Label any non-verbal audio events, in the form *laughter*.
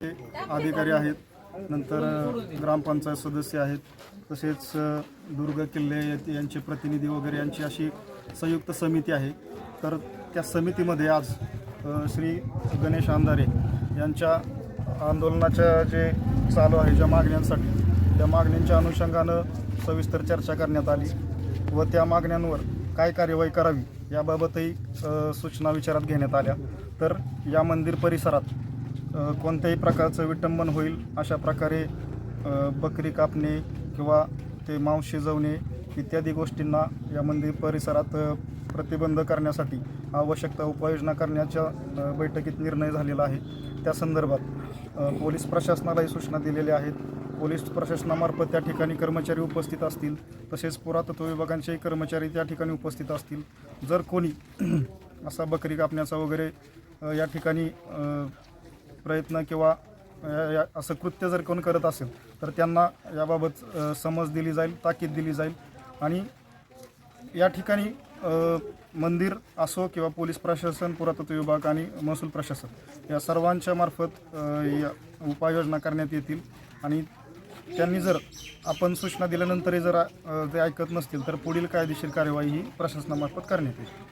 अधिकारी आहेत नंतर ग्रामपंचायत सदस्य आहेत तसेच दुर्ग किल्ले यांचे प्रतिनिधी वगैरे यांची अशी संयुक्त समिती आहे. तर त्या समितीमध्ये आज श्री गणेश आंधारे यांच्या आंदोलनाच्या जे चालू आहे ज्या मागण्यांसाठी त्या मागण्यांच्या अनुषंगानं सविस्तर चर्चा करण्यात आली व त्या मागण्यांवर काय कार्यवाही करावी याबाबतही सूचना विचारात घेण्यात आल्या. तर या मंदिर परिसरात कोणत्याही प्रकारचं विटंबन होईल अशा प्रकारे बकरी कापणे किंवा ते मांस शिजवणे इत्यादी गोष्टींना या मंदिर परिसरात प्रतिबंध करण्यासाठी आवश्यकता उपाययोजना करण्याच्या बैठकीत निर्णय झालेला आहे. त्या संदर्भात पोलीस प्रशासनालाही सूचना दिलेल्या आहेत. पोलीस प्रशासनामार्फत त्या ठिकाणी कर्मचारी उपस्थित असतील. तसेच पुरातत्व विभागांचेही कर्मचारी त्या ठिकाणी उपस्थित असतील. जर कोणी *clears throat* असा बकरी कापण्याचा वगैरे या ठिकाणी प्रयत्न किंवा या- या- असं कृत्य जर कोण करत असेल तर त्यांना याबाबत अ, समज दिली जाईल ताकीद दिली जाईल. आणि या ठिकाणी अ, मंदिर असो किंवा पोलीस प्रशासन पुरातत्व विभाग आणि महसूल प्रशासन या सर्वांच्या मार्फत अ, या उपाययोजना करण्यात येतील. आणि त्यांनी जर आपण सूचना दिल्यानंतरही जर अ, ते ऐकत नसतील तर पुढील कायदेशीर कार्यवाही ही प्रशासनामार्फत करण्यात येईल.